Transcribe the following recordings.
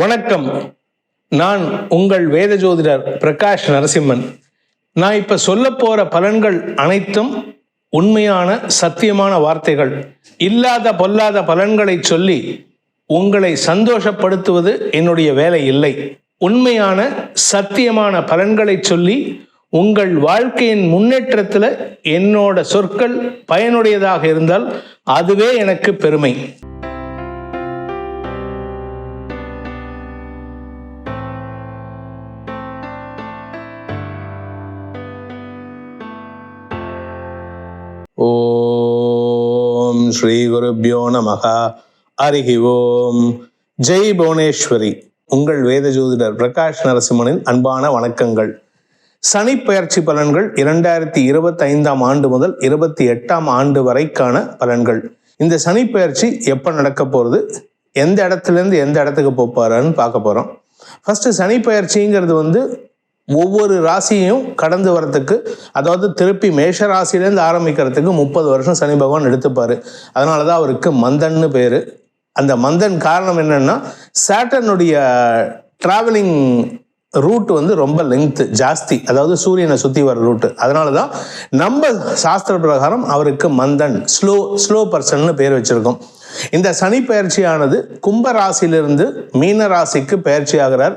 வணக்கம். நான் உங்கள் வேத ஜோதிடர் பிரகாஷ் நரசிம்மன். நான் இப்போ சொல்ல போகிற பலன்கள் அனைத்தும் உண்மையான சத்தியமான வார்த்தைகள். இல்லாத பொல்லாத பலன்களை சொல்லி உங்களை சந்தோஷப்படுத்துவது என்னுடைய வேலை இல்லை. உண்மையான சத்தியமான பலன்களை சொல்லி உங்கள் வாழ்க்கையின் முன்னேற்றத்தில் என்னோட சொற்கள் பயனுடையதாக இருந்தால் அதுவே எனக்கு பெருமை. ஓம் ஸ்ரீ குருபியோ நமக. அருகி ஓம். ஜெய் புவனேஸ்வரி. உங்கள் வேத ஜோதிடர் பிரகாஷ் நரசிம்மனின் அன்பான வணக்கங்கள். சனி பயிற்சி பலன்கள் இரண்டாயிரத்தி இருபத்தி ஐந்தாம் ஆண்டு முதல் இருபத்தி எட்டாம் ஆண்டு வரைக்கான பலன்கள். இந்த சனி பயிற்சி எப்போ நடக்க போகிறது எந்த இடத்துலேருந்து எந்த இடத்துக்கு போப்பாருன்னு பார்க்க போகிறோம் ஃபஸ்ட்டு சனி பயிற்சிங்கிறது வந்து ஒவ்வொரு ராசியையும் கடந்து வரத்துக்கு அதாவது திருப்பி மேஷ ராசியிலேருந்து ஆரம்பிக்கிறதுக்கு முப்பது வருஷம் சனி பகவான் எடுத்துப்பார். அதனால தான் அவருக்கு மந்தன்னு பேர். அந்த மந்தன் காரணம் என்னென்னா சேட்டனுடைய ட்ராவலிங் ரூட் வந்து ரொம்ப லெங்க்த்து ஜாஸ்தி. அதாவது சூரியனை சுற்றி வர ரூட்டு அதனால தான் நம்ம சாஸ்திர பிரகாரம் அவருக்கு மந்தன் ஸ்லோ ஸ்லோ பர்சன்னு பேர் வச்சுருக்கோம். இந்த சனி பயிற்சியானது கும்ப ராசியிலிருந்து மீன ராசிக்கு பயிற்சி ஆகிறார்.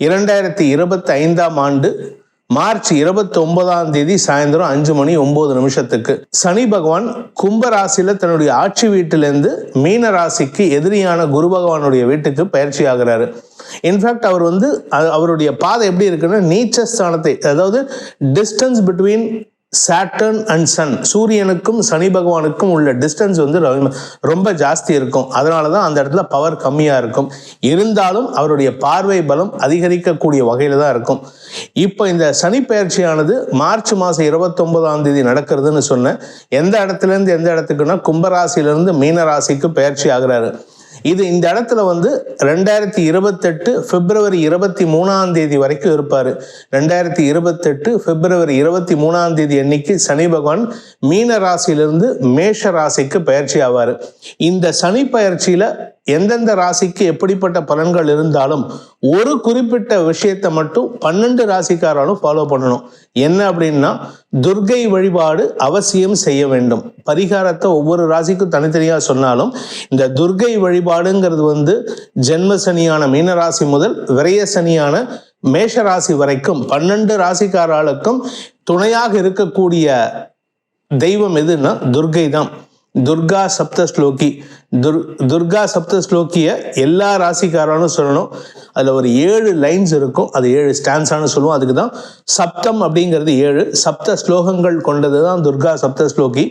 இரண்டாயிரத்தி இருபத்தி ஐந்தாம் ஆண்டு மார்ச் இருபத்தி ஒன்பதாம் தேதி சாயந்தரம் அஞ்சு மணி ஒன்பது நிமிஷத்துக்கு சனி பகவான் கும்ப ராசியில தன்னுடைய ஆட்சி வீட்டிலிருந்து மீன ராசிக்கு எதிரியான குரு பகவானுடைய வீட்டுக்கு பயிற்சி ஆகிறாரு இன்ஃபேக்ட் அவர் வந்து அவருடைய பாதை எப்படி இருக்குன்னா நீச்ச ஸ்தானத்தை அதாவது distance between Saturn and sun சூரியனுக்கும் சனி பகவானுக்கும் உள்ள டிஸ்டன்ஸ் வந்து ரொம்ப- ரொம்ப ஜாஸ்தி இருக்கும். அதனால தான் அந்த இடத்துல பவர் கம்மியாக இருக்கும். இருந்தாலும் அவருடைய பார்வை பலம் அதிகரிக்கக்கூடிய வகையில் தான் இருக்கும். இப்போ இந்த சனி பயிற்சியானது மார்ச் மாதம் இருபத்தொன்பதாம் தேதி நடக்கிறதுன்னு சொன்னேன். எந்த இடத்துலேருந்து எந்த இடத்துக்குன்னா கும்பராசிலேருந்து மீனராசிக்கு பயிற்சி ஆகிறாரு. இது இந்த இடத்துல வந்து ரெண்டாயிரத்தி இருபத்தெட்டு பிப்ரவரி இருபத்தி மூணாம் தேதி வரைக்கும் இருப்பார். ரெண்டாயிரத்தி இருபத்தெட்டு பிப்ரவரி இருபத்தி மூணாம் தேதி அன்னைக்கு சனி பகவான் மீன ராசியிலிருந்து மேஷ ராசிக்கு பயிற்சி ஆவார். இந்த சனி பயிற்சியில எந்தெந்த ராசிக்கு எப்படிப்பட்ட பலன்கள் இருந்தாலும் ஒரு குறிப்பிட்ட விஷயத்தை மட்டும் பன்னெண்டு ராசிக்காராலும் ஃபாலோ பண்ணணும். என்ன அப்படின்னா துர்கை வழிபாடு அவசியம் செய்ய வேண்டும். பரிகாரத்தை ஒவ்வொரு ராசிக்கும் தனித்தனியாக சொன்னாலும் இந்த துர்கை வழிபாடுங்கிறது வந்து ஜென்ம சனியான மீனராசி முதல் விரய சனியான மேஷ ராசி வரைக்கும் பன்னெண்டு ராசிக்காரர்களுக்கும் துணையாக இருக்கக்கூடிய தெய்வம் எதுன்னா துர்கை தான். துர்கா சப்த ஸ்லோகி. துர் துர்கா சப்த ஸ்லோக்கிய எல்லா ராசிக்காரனும் சொல்லணும். அதில் ஒரு ஏழு லைன்ஸ் இருக்கும். அது ஏழு ஸ்டான்ஸானு சொல்லுவோம். அதுக்கு தான் சப்தம் அப்படிங்கிறது ஏழு. சப்த ஸ்லோகங்கள் கொண்டது தான் துர்கா சப்த ஸ்லோகி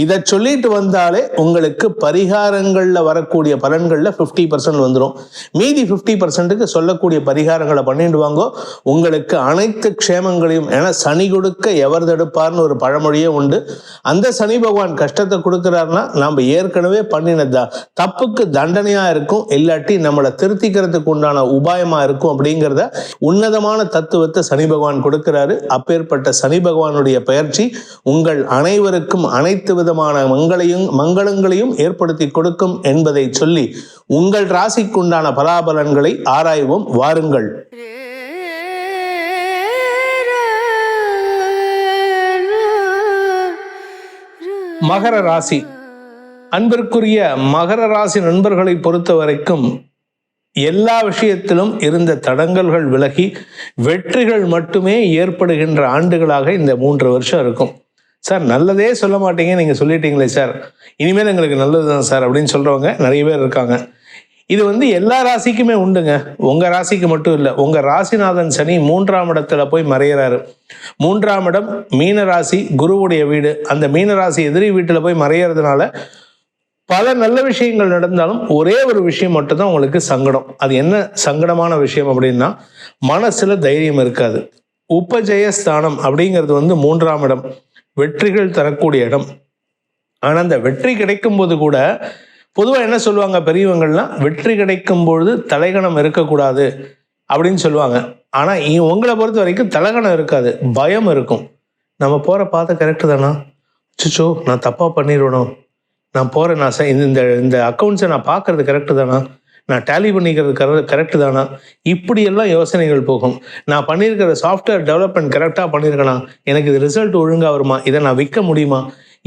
இதை சொல்லிட்டு வந்தாலே உங்களுக்கு பரிகாரங்களில் வரக்கூடிய பலன்களில் ஃபிஃப்டி பர்சன்ட் வந்துடும் மீதி ஃபிஃப்டி பர்சன்ட்டுக்கு சொல்லக்கூடிய பரிகாரங்களை பண்ணிட்டு வாங்கோ. உங்களுக்கு அனைத்து க்ஷேமங்களையும் ஏன்னா சனி கொடுக்க எவர் தடுப்பார்னு ஒரு பழமொழியே உண்டு. அந்த சனி பகவான் கஷ்டத்தை கொடுக்குறாருன்னா நம்ம ஏற்கனவே பண்ணின தப்புக்கு தண்டனையா இருக்கும் இல்லாட்டி நம்மளை திருத்திக்கிறதுக்கு உண்டான உபாயமா இருக்கும் அப்படிங்கிறத உன்னதமான தத்துவத்தை சனி பகவான் கொடுக்கிறாரு. அப்பேற்பட்ட சனி பகவானுடைய பயிற்சி உங்கள் அனைவருக்கும் அனைத்து விதமான மங்களையும் மங்களங்களையும் ஏற்படுத்தி கொடுக்கும் என்பதை சொல்லி உங்கள் ராசிக்குண்டான பலாபலன்களை ஆராய்வோம். வாருங்கள். மகர ராசி. அன்பிற்குரிய மகர ராசி நண்பர்களை பொறுத்த வரைக்கும் எல்லா விஷயத்திலும் இருந்த தடங்கல்கள் விலகி வெற்றிகள் மட்டுமே ஏற்படுகின்ற ஆண்டுகளாக இந்த மூன்று வருஷம் இருக்கும். சார் நல்லதே சொல்ல மாட்டீங்க நீங்கள் சொல்லிட்டீங்களே சார். இனிமேல் எங்களுக்கு நல்லது தான் சார் அப்படின்னு சொல்கிறவங்க நிறைய பேர் இருக்காங்க. இது வந்து எல்லா ராசிக்குமே உண்டுங்க. உங்கள் ராசிக்கு மட்டும் இல்லை உங்கள் ராசிநாதன் சனி மூன்றாம் இடத்துல போய் மறையிறாரு. மூன்றாம் இடம் மீன ராசி குருவுடைய வீடு. அந்த மீன ராசி எதிரி வீட்டில் போய் மறையறதுனால பல நல்ல விஷயங்கள் நடந்தாலும் ஒரே ஒரு விஷயம் மட்டும்தான் உங்களுக்கு சங்கடம். அது என்ன சங்கடமான விஷயம் அப்படின்னா மனசுல தைரியம் இருக்காது. உபஜயஸ்தானம் அப்படிங்கிறது வந்து மூன்றாம் இடம். வெற்றிகள் தரக்கூடிய இடம். ஆனால் அந்த வெற்றி கிடைக்கும் போது கூட பொதுவாக என்ன சொல்லுவாங்க பெரியவங்கள்லாம் வெற்றி கிடைக்கும் பொழுது தலைகணம் இருக்கக்கூடாது அப்படின்னு சொல்லுவாங்க. ஆனால் உங்களை பொறுத்த வரைக்கும் தலைகணம் இருக்காது பயம் இருக்கும். நம்ம போகிற பார்த்த கரெக்டு தானா? சுச்சோ நான் தப்பாக பண்ணிடணும் நான் போகிறேன் நான் இந்த இந்த இந்த அக்கௌண்ட்ஸை நான் பார்க்கறது கரெக்டு தானா? நான் டேலி பண்ணிக்கிறது கர கரெக்டு தானா? இப்படியெல்லாம் யோசனைகள் போகும். நான் பண்ணியிருக்கிற சாஃப்ட்வேர் டெவலப்மெண்ட் கரெக்டாக பண்ணியிருக்கேனா எனக்கு இது ரிசல்ட் ஒழுங்காக வருமா? இதை நான் விற்க முடியுமா?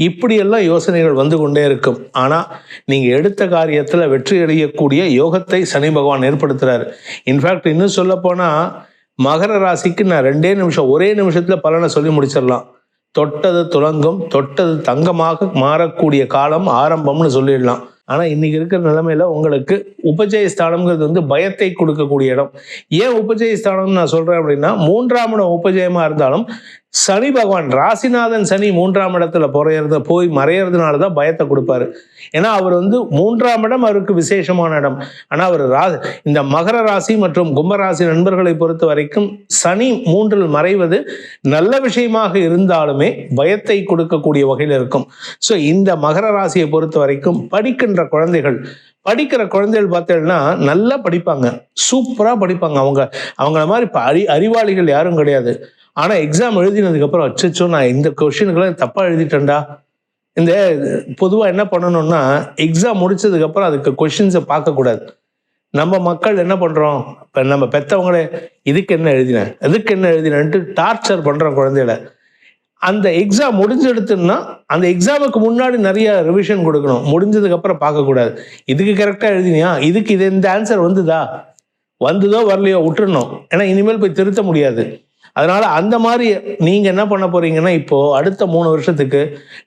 இப்படியெல்லாம் யோசனைகள் வந்து கொண்டே இருக்கும். ஆனால் நீங்கள் எடுத்த காரியத்தில் வெற்றி அடையக்கூடிய யோகத்தை சனி பகவான் ஏற்படுத்துகிறார் இன்ஃபேக்ட் இன்னும் சொல்லப்போனால் மகர ராசிக்கு நான் ரெண்டே நிமிஷம் ஒரே நிமிஷத்தில் பலனை சொல்லி முடிச்சிடலாம். தொட்டது துலங்கும் தொட்டது தங்கமாக மாறக்கூடிய காலம் ஆரம்பம்னு சொல்லிடலாம். ஆனால் இன்னைக்கு இருக்கிற நிலைமையில உங்களுக்கு உபஜய ஸ்தானம்ங்கிறது வந்து பயத்தை கொடுக்கக்கூடிய இடம். ஏன் உபஜய ஸ்தானம்னு நான் சொல்றேன் அப்படின்னா மூன்றாம் இடம் உபஜயமாக இருந்தாலும் சனி பகவான் ராசிநாதன் சனி மூன்றாம் இடத்துல போறையறத போய் மறையறதுனால தான் பயத்தை கொடுப்பாரு. ஏன்னா அவர் வந்து மூன்றாம் இடம் அவருக்கு விசேஷமான இடம். ஆனால் அவர் ரா இந்த மகர ராசி மற்றும் கும்பராசி நண்பர்களை பொறுத்த வரைக்கும் சனி மூன்றில் மறைவது நல்ல விஷயமாக இருந்தாலுமே பயத்தை கொடுக்கக்கூடிய வகையில் இருக்கும். ஸோ இந்த மகர ராசியை பொறுத்த வரைக்கும் படிக்கின்ற குழந்தைகள் படிக்கிற குழந்தைகள் பார்த்தீங்கன்னா நல்லா படிப்பாங்க. சூப்பராக படிப்பாங்க. அவங்க அவங்கள மாதிரி இப்போ அறி அறிவாளிகள் யாரும் கிடையாது. ஆனால் எக்ஸாம் எழுதினதுக்கப்புறம் அச்சோ நான் இந்த கொஷினுக்கெல்லாம் தப்பாக எழுதிட்டேன்டா. இந்த பொதுவாக என்ன பண்ணணும்னா எக்ஸாம் முடிச்சதுக்கப்புறம் அதுக்கு கொஷின்ஸை பார்க்கக்கூடாது. நம்ம மக்கள் என்ன பண்ணுறோம் இப்போ நம்ம பெற்றவங்களே இதுக்கு என்ன எழுதினேன் அதுக்கு என்ன எழுதினேன்ட்டு டார்ச்சர் பண்ணுறோம் குழந்தையில. அந்த எக்ஸாம் முடிஞ்செடுத்துன்னா அந்த எக்ஸாமுக்கு முன்னாடி நிறைய ரிவிஷன் கொடுக்கணும். முடிஞ்சதுக்கப்புறம் பார்க்கக்கூடாது. இதுக்கு கரெக்டாக எழுதினியா? இதுக்கு இது இந்த ஆன்சர் வந்துதா? வந்ததோ வரலையோ விட்டுறணும். ஏன்னா இனிமேல் போய் திருத்த முடியாது. அதனால அந்த மாதிரி நீங்க என்ன பண்ண போறீங்கன்னா இப்போ அடுத்த மூணு வருஷத்துக்கு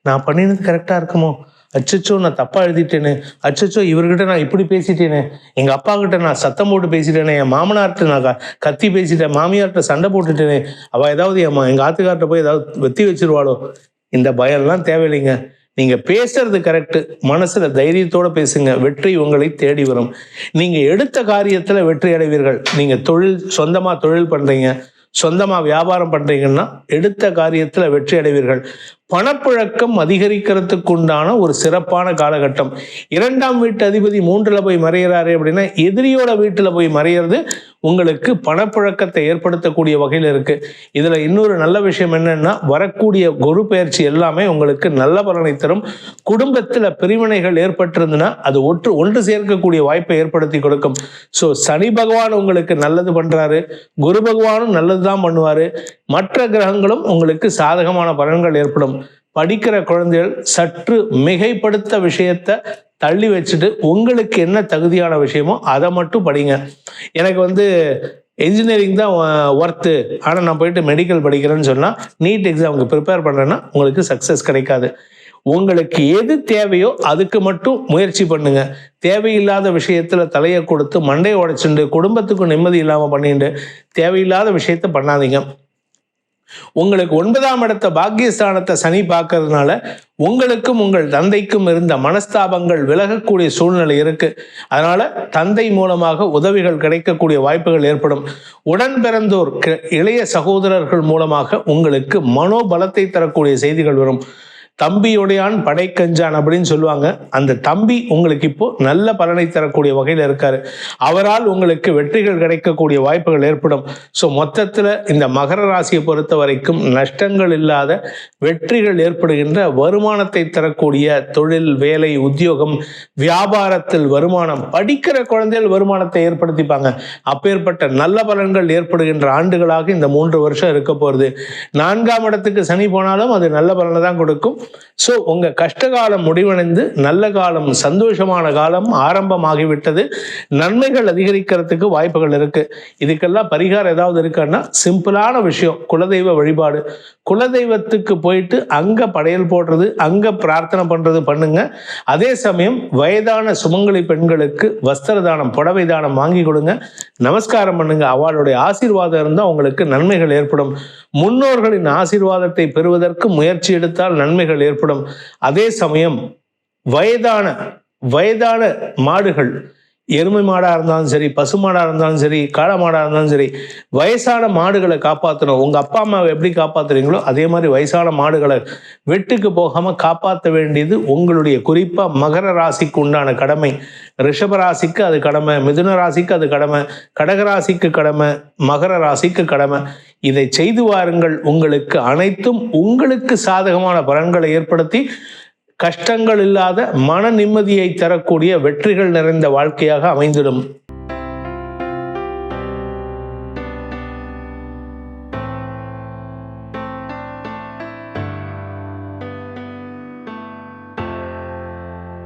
நான் பண்ணினது கரெக்டா இருக்குமோ? அச்சச்சோ நான் தப்பா எழுதிட்டேன்னு அச்சச்சோ இவர்கிட்ட நான் இப்படி பேசிட்டேனே. எங்க அப்பா கிட்ட நான் சத்தம் போட்டு பேசிட்டேனே. என் மாமனார்கிட்ட நான் கத்தி பேசிட்டேன். மாமியார்கிட்ட சண்டை போட்டுட்டேனே. அவ ஏதாவது என் எங்கள் எங்க ஆத்துக்கார்ட்ட போய் ஏதாவது வெத்தி வச்சிருவாளோ? இந்த பயம்லாம் தேவையில்லைங்க. நீங்க பேசுறது கரெக்டு மனசுல தைரியத்தோட பேசுங்க. வெற்றி உங்களை தேடி வரும். நீங்க எடுத்த காரியத்துல வெற்றி அடைவீர்கள். நீங்க தொழில் சொந்தமா தொழில் பண்றீங்க. சொந்தமாக வியாபாரம் பண்ணுறீங்கன்னா எடுத்த காரியத்தில் வெற்றி அடைவீர்கள் பணப்புழக்கம் அதிகரிக்கிறதுக்கு உண்டான ஒரு சிறப்பான காலகட்டம். இரண்டாம் வீட்டு அதிபதி மூன்றில் போய் மறையிறாரு அப்படின்னா எதிரியோட வீட்டில் போய் மறையிறது உங்களுக்கு பணப்புழக்கத்தை ஏற்படுத்தக்கூடிய வகையில் இருக்கு. இதில் இன்னொரு நல்ல விஷயம் என்னன்னா வரக்கூடிய குரு பயிற்சி எல்லாமே உங்களுக்கு நல்ல பலனை தரும். குடும்பத்தில் பிரிவினைகள் ஏற்பட்டிருந்ததுன்னா அது ஒன்று ஒன்று சேர்க்கக்கூடிய வாய்ப்பை ஏற்படுத்தி கொடுக்கும். ஸோ சனி பகவான் உங்களுக்கு நல்லது பண்ணுறாரு குரு பகவானும் நல்லதுதான் பண்ணுவார். மற்ற கிரகங்களும் உங்களுக்கு சாதகமான பலன்கள் ஏற்படும். படிக்கிற குழந்தைகள் சற்று மிகைப்படுத்த விஷயத்த தள்ளி வச்சுட்டு உங்களுக்கு என்ன தகுதியான விஷயமோ அதை மட்டும் படிங்க. எனக்கு வந்து இன்ஜினியரிங் தான் ஒர்த்து ஆனால் நான் போயிட்டு மெடிக்கல் படிக்கிறேன்னு சொன்னால் நீட் எக்ஸாமுக்கு ப்ரிப்பேர் பண்ணுறேன்னா உங்களுக்கு சக்ஸஸ் கிடைக்காது. உங்களுக்கு எது தேவையோ அதுக்கு மட்டும் முயற்சி பண்ணுங்க. தேவையில்லாத விஷயத்துல தலையை கொடுத்து மண்டையை உடைச்சுண்டு குடும்பத்துக்கும் நிம்மதி இல்லாமல் பண்ணிட்டு தேவையில்லாத விஷயத்த பண்ணாதீங்க. உங்களுக்கு ஒன்பதாம் இடத்த பாக்கியஸ்தானத்தை சனி பார்க்கறதுனால உங்களுக்கும் உங்கள் தந்தைக்கும் இருந்த மனஸ்தாபங்கள் விலகக்கூடிய சூழ்நிலை இருக்கு. அதனால தந்தை மூலமாக உதவிகள் கிடைக்கக்கூடிய வாய்ப்புகள் ஏற்படும். உடன் பிறந்தோர் இளைய சகோதரர்கள் மூலமாக உங்களுக்கு மனோபலத்தை தரக்கூடிய செய்திகள் வரும். தம்பியுடையான் படைக்கஞ்சான் அப்படின்னு சொல்லுவாங்க. அந்த தம்பி உங்களுக்கு இப்போ நல்ல பலனை தரக்கூடிய வகையில் இருக்காரு. அவரால் உங்களுக்கு வெற்றிகள் கிடைக்கக்கூடிய வாய்ப்புகள் ஏற்படும். ஸோ மொத்தத்தில் இந்த மகர ராசியை பொறுத்த வரைக்கும் நஷ்டங்கள் இல்லாத வெற்றிகள் ஏற்படுகின்ற வருமானத்தை தரக்கூடிய தொழில் வேலை உத்தியோகம் வியாபாரத்தில் வருமானம் படிக்கிற குழந்தைகள் வருமானத்தை ஏற்படுத்திப்பாங்க. அப்பேற்பட்ட நல்ல பலன்கள் ஏற்படுகின்ற ஆண்டுகளாக இந்த மூன்று வருஷம் இருக்க போகிறது நான்காம் இடத்துக்கு சனி போனாலும் அது நல்ல பலனை தான் கொடுக்கும். ஸோ கஷ்ட காலம் முடிவடைந்து நல்ல காலம் சந்தோஷமான காலம் ஆரம்பமாகிவிட்டது. நன்மைகள் அதிகரிக்கிறதுக்கு வாய்ப்புகள் இருக்கு. இதுக்கெல்லாம் பரிகாரம் ஏதாவது இருக்குன்னா சிம்பிளான விஷயம் குலதெய்வ வழிபாடு. குலதெய்வத்துக்கு போயிட்டு அங்க படையல் போடுறது அங்க பிரார்த்தனை பண்றது பண்ணுங்க. அதே சமயம் வயதான சுமங்கலி பெண்களுக்கு வஸ்திர தானம் புடவை தானம் வாங்கி கொடுங்க. நமஸ்காரம் பண்ணுங்க. அவளுடைய ஆசீர்வாதம் இருந்தால் உங்களுக்கு நன்மைகள் ஏற்படும். முன்னோர்களின் ஆசீர்வாதத்தை பெறுவதற்கு முயற்சி எடுத்தால் நன்மைகள் ஏற்படும். அதே சமயம் வயதான வயதான மாடுகள் எருமை மாடாக இருந்தாலும் சரி பசு மாடாக இருந்தாலும் சரி காளை மாடாக இருந்தாலும் சரி வயசான மாடுகளை காப்பாற்றணும் உங்கள் அப்பா அம்மாவை எப்படி காப்பாத்துறீங்களோ அதே மாதிரி வயசான மாடுகளை வெட்டுக்கு போகாமல் காப்பாற்ற வேண்டியது உங்களுடைய குறிப்பாக மகர ராசிக்கு உண்டான கடமை. ரிஷப ராசிக்கு அது கடமை மிதுன ராசிக்கு அது கடமை கடக ராசிக்கு கடமை மகர ராசிக்கு கடமை. இதை செய்து வாருங்கள். உங்களுக்கு அனைத்தும் உங்களுக்கு சாதகமான பலன்களை ஏற்படுத்தி கஷ்டங்கள் இல்லாத மன நிம்மதியை தரக்கூடிய வெற்றிகள் நிறைந்த வாழ்க்கையாக அமைந்திடும்.